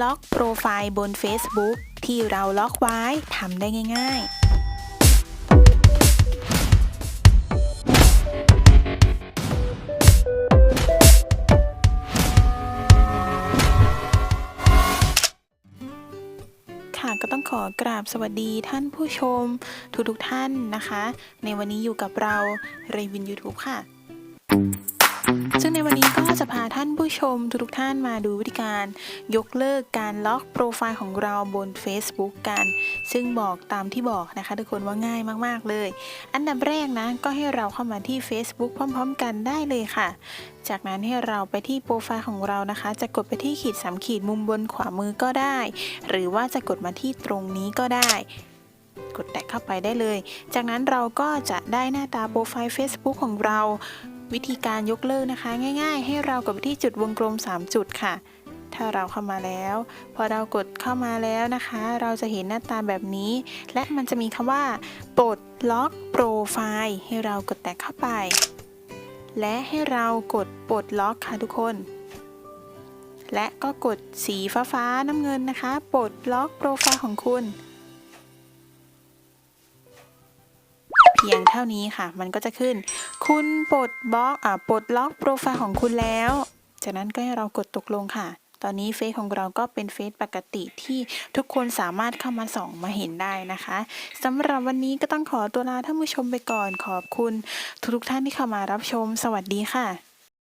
ล็อกโปรไฟล์บน Facebook ที่เราล็อกไว้ทำได้ง่าย ๆค่ะก็ต้องขอกราบสวัสดีท่านผู้ชม ทุกทุกๆท่านนะคะ ในวันนี้อยู่กับเราเรวิน YouTube ค่ะ ซึ่งในวันนี้ก็ จะพาท่านผู้ชมทุกๆท่านมาดูวิธีการยกเลิกการล็อกโปรไฟล์ของเราบน Facebook กัน ซึ่งบอกตามที่บอกนะคะ ทุกคนว่าง่ายมากๆเลย อันดับแรกนะ ก็ให้เราเข้ามาที่ Facebook พร้อม ๆ กันได้เลยค่ะ จากนั้นให้เราไปที่โปรไฟล์ของเรานะคะ จะกดไปที่ขีดสามขีดมุมบนขวามือก็ได้ หรือว่าจะกดมาที่ตรงนี้ก็ได้กดแตะเข้าไปได้เลย จากนั้นเราก็จะได้หน้าตาโปรไฟล์ Facebook ของเรา วิธีการยกเลิกนะคะ ง่าย ๆ ให้เรากดไปที่จุดวงกลม 3 จุดค่ะ ถ้าเราเข้ามาแล้ว พอเรากดเข้ามาแล้วนะคะ เราจะเห็นหน้าตาแบบนี้ และมันจะมีคำว่าปลดล็อกโปรไฟล์ให้เรากดแตะเข้าไป และให้เรากดปลดล็อกค่ะทุกคนและก็กดสีฟ้าๆน้ำเงินนะคะ ปลดล็อกโปรไฟล์ของคุณ พียงเท่านี้ค่ะ มันก็จะขึ้น คุณปลดบล็อกอ่าปลดล็อกโปรไฟล์ของคุณแล้ว จากนั้นก็ให้เรากดตกลงค่ะ ตอนนี้เฟซของเราก็เป็นเฟซปกติที่ทุกคนสามารถเข้ามาส่องมาเห็นได้นะคะสำหรับวันนี้ก็ต้องขอตัวลาท่านผู้ชมไปก่อนขอบคุณ ทุกๆท่านที่เข้ามารับชม สวัสดีค่ะ